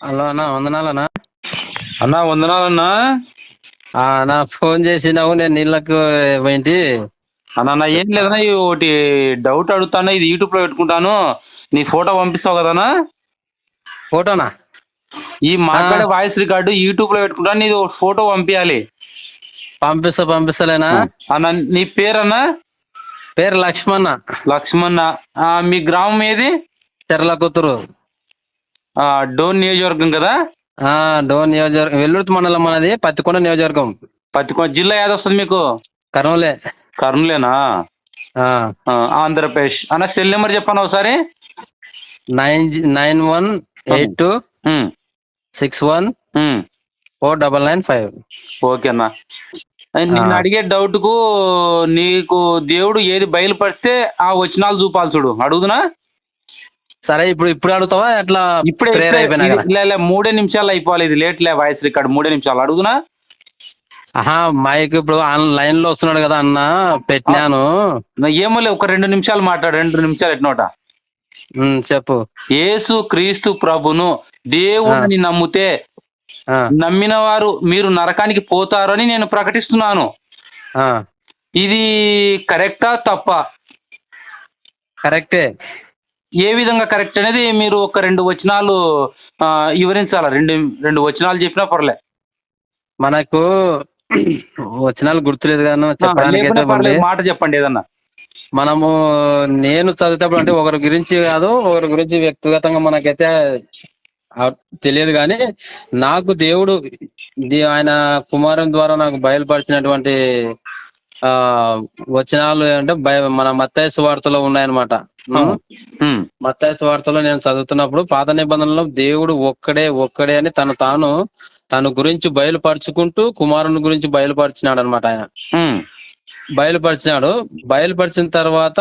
Hello అన్న వందనాలన్నా. అన్నా వందనాలన్నా. నా ఫోన్ చేసినావు నేను నీళ్ళకు పోయింటి. అన్నా నా ఏం లేదన్నా ఈ ఒకటి డౌట్ అడుగుతాను ఇది యూట్యూబ్లో పెట్టుకుంటాను. నీ ఫోటో పంపిస్తావు కదనా ఫోటోనా? ఈ మాట్లాడే వాయిస్ రికార్డు యూట్యూబ్లో పెట్టుకుంటాను నీది ఒక ఫోటో పంపించాలి పంపిస్తా పంపిస్తలేనా? అన్న నీ పేరన్నా? పేరు లక్ష్మణ లక్ష్మణ మీ గ్రామం ఏది? చెర్ల కూతురు. డోన్ నియోజకవర్గం కదా? ఆ డోన్ నియోజకవర్గం. వెల్లుర్తి మండలం మనది పత్తికొండ నియోజకవర్గం. పత్తికొండ జిల్లా ఏది వస్తుంది మీకు? కర్నూలే. కర్నూలేనా? ఆంధ్రప్రదేశ్. అన్న సెల్ నెంబర్ చెప్పాను ఒకసారి. Nine nine one eight two six one. Four double nine five. Okay అన్న. నేను. అడిగే డౌట్కు నీకు దేవుడు ఏది బయలుపడితే ఆ వచనాలు చూపాలి చూడు. అడుగుదునా సరే ఇప్పుడు ఇప్పుడు అడుగుతావా? ఎట్లా ఇప్పుడే లే, లే, మూడే నిమిషాలు అయిపోవాలి ఇది లేట్ లే వాయిస్ రికార్డ్ మూడే నిమిషాలు. అడుగునా ఆహా మైక్ ఇప్పుడు లైన్లో వస్తున్నాడు కదా అన్న పెట్టినాను. ఏమో లే ఒక రెండు నిమిషాలు మాట్లాడు రెండు నిమిషాలు ఎట్నోట చెప్పు. యేసు క్రీస్తు ప్రభును దేవుడిని నమ్మితే నమ్మిన వారు మీరు నరకానికి పోతారని నేను ప్రకటిస్తున్నాను. ఆ, ఇది కరెక్టా తప్ప? కరెక్టే ఏ విధంగా కరెక్ట్ అనేది మీరు ఒక రెండు వచనాలు వివరించాలా? రెండు రెండు వచనాలు చెప్పినా పర్లే. మనకు వచనాలు గుర్తులేదు కానీ చెప్పడానికి. మాట చెప్పండి ఏదన్నా. మనము నేను చదివేటప్పుడు అంటే ఒకరి గురించి కాదు ఒకరి గురించి వ్యక్తిగతంగా మనకైతే తెలియదు కానీ నాకు దేవుడు ఆయన కుమారుని ద్వారా నాకు బయలుపరిచినటువంటి ఆ వచనాలు అంటే మన మత్తయి సువార్తలో ఉన్నాయన్నమాట. మత్తయి సువార్తలో నేను చదువుతున్నప్పుడు పాత నిబంధనలో దేవుడు ఒక్కడే ఒక్కడే అని తను తాను తన గురించి బయలుపరుచుకుంటూ కుమారుని గురించి బయలుపరిచినాడు అనమాట ఆయన బయలుపరిచినాడు. బయలుపరిచిన తర్వాత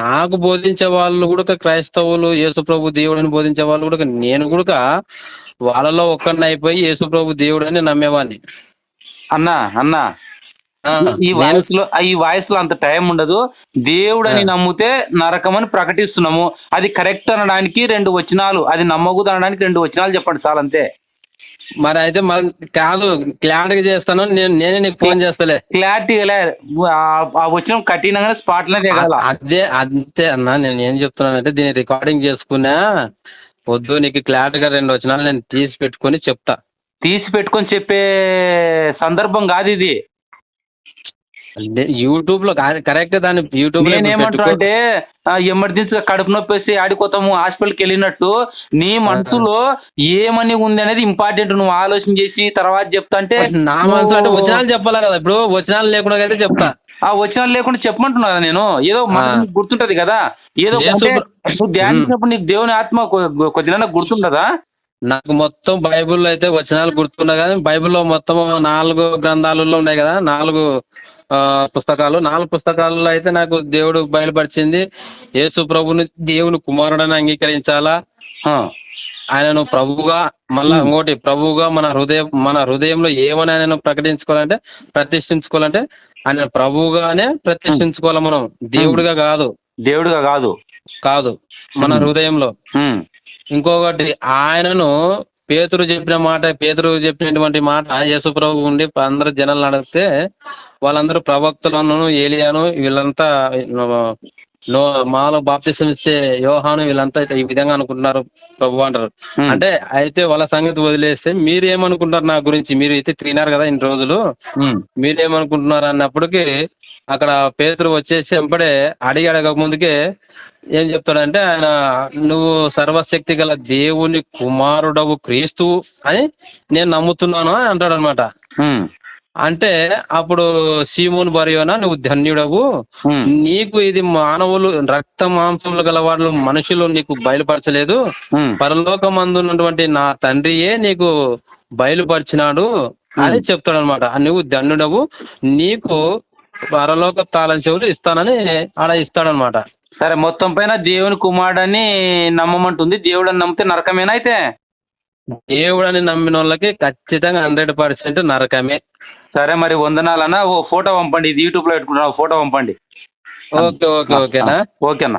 నాకు బోధించే వాళ్ళు కూడా క్రైస్తవులు యేసుప్రభు దేవుడని బోధించే వాళ్ళు కూడా నేను కూడా వాళ్ళలో ఒక్కడిని అయిపోయి యేసుప్రభు దేవుడని నమ్మేవాడిని అన్నా అన్నా. ఈ వాయిస్లో ఈ వాయిస్లో అంత టైం ఉండదు. దేవుడని ఆ. నమ్మితే నరకమని ప్రకటిస్తున్నాము. అది కరెక్ట్ అనడానికి రెండు వచనాలు. అది నమ్మకూడదు అనడానికి రెండు వచనాలు చెప్పండి చాలు అంతే. మరి అయితే కాదు క్లారిటీగా చేస్తాను. నేను నేనే నీకు ఫోన్ చేస్తలే. క్లారిటీ ఆ వచనం కఠినంగానే స్పాట్ అదే అంతే అన్న. నేను ఏం చెప్తున్నానంటే దీన్ని రికార్డింగ్ చేసుకున్నా వద్దు నీకు క్లారిటీగా రెండు వచ్చినాలు నేను తీసి పెట్టుకొని చెప్తా. తీసి పెట్టుకొని చెప్పే సందర్భం కాదు ఇది. అంటే యూట్యూబ్లో కరెక్ట్ దాన్ని యూట్యూబ్ పెట్టుకో- అంటే ఎమర్జెన్సీ కడుపు నొప్పి వేసి ఆడిపోతాము హాస్పిటల్కి వెళ్ళినట్టు నీ మనసులో ఏమని ఉంది అనేది ఇంపార్టెంట్ నువ్వు ఆలోచన చేసి తర్వాత చెప్తా అంటే నా మనసులో అంటే వచనాలు చెప్పాలి కదా? ఇప్పుడు వచనాలు లేకుండా అయితే చెప్తా. ఆ వచనాలు లేకుండా చెప్పమంటున్నా కదా నేను? ఏదో గుర్తుంటది కదా? ఏదో నువ్వు ధ్యానించినప్పుడు నీకు దేవుని ఆత్మ కొద్దిగా గుర్తుంటదా నాకు మొత్తం బైబిల్లో అయితే వచనాలు గుర్తున్నాయి కానీ బైబిల్లో మొత్తం నాలుగు గ్రంథాలలో ఉన్నాయి కదా? నాలుగు పుస్తకాలు. నాలుగు పుస్తకాలలో అయితే నాకు దేవుడు బయలుపరిచింది. యేసు ప్రభుని దేవుని కుమారుడని అంగీకరించాలా? ఆయనను ప్రభువుగా మళ్ళా. ఇంకోటి ప్రభువుగా మన హృదయం మన హృదయంలో ఏమని ఆయనను ప్రకటించుకోవాలంటే ప్రతిష్ఠించుకోవాలంటే ఆయన ప్రభువుగానే ప్రతిష్ఠించుకోవాలి మనం. దేవుడిగా కాదు. దేవుడిగా కాదు. కాదు. మన. హృదయంలో. ఇంకొకటి ఆయనను పేతురు చెప్పిన మాట పేతురు చెప్పినటువంటి మాట యేసు ప్రభు ఉండి అందరు జనాలు అడిగితే వాళ్ళందరూ ప్రవక్తలను ఏలియాను వీళ్ళంతా నో మాలో బాప్తిసం ఇచ్చే యోహాను వీళ్ళంతా ఈ విధంగా అనుకుంటున్నారు ప్రభు అంటారు. అంటే అయితే వాళ్ళ సంగతి వదిలేస్తే మీరు ఏమనుకుంటారు నా గురించి? మీరు అయితే తిరిగినారు కదా ఇన్ని రోజులు. ఉమ్, మీరేమనుకుంటున్నారు అన్నప్పటికీ అక్కడ పేతురు వచ్చేసి వెంబడే అడిగి అడగక ముందుకే ఏం చెప్తాడంటే ఆయన నువ్వు సర్వశక్తి గల దేవుని కుమారుడవు క్రీస్తు అని నేను నమ్ముతున్నాను అని అంటాడు అనమాట అంటే అప్పుడు సీమోన్ బరియోనా నువ్వు ధన్యుడవు. నీకు ఇది మానవులు రక్త మాంసములు గల వాళ్ళు మనుషులు నీకు బయలుపరచలేదు. పరలోకమందు ఉన్నటువంటి నా తండ్రియే నీకు బయలుపరిచినాడు అని చెప్తాడు అనమాట నువ్వు ధన్యుడవు. నీకు పరలోక తాళం చెవులు ఇస్తానని ఆడ ఇస్తాడనమాట. సరే మొత్తం పైన దేవుని కుమారుడని నమ్మమంటుంది. దేవుడు అని నమ్మితే నరకమేనా అయితే? దేవుడని నమ్మిన వాళ్ళకి ఖచ్చితంగా హండ్రెడ్ పర్సెంట్ నరకమే. సరే మరి వందనాలన్నా. ఓ ఫోటో పంపండి. ఇది యూట్యూబ్లో పెట్టుకుంటున్నా ఫోటో పంపండి. ఓకే ఓకే ఓకేనా? ఓకే అన్న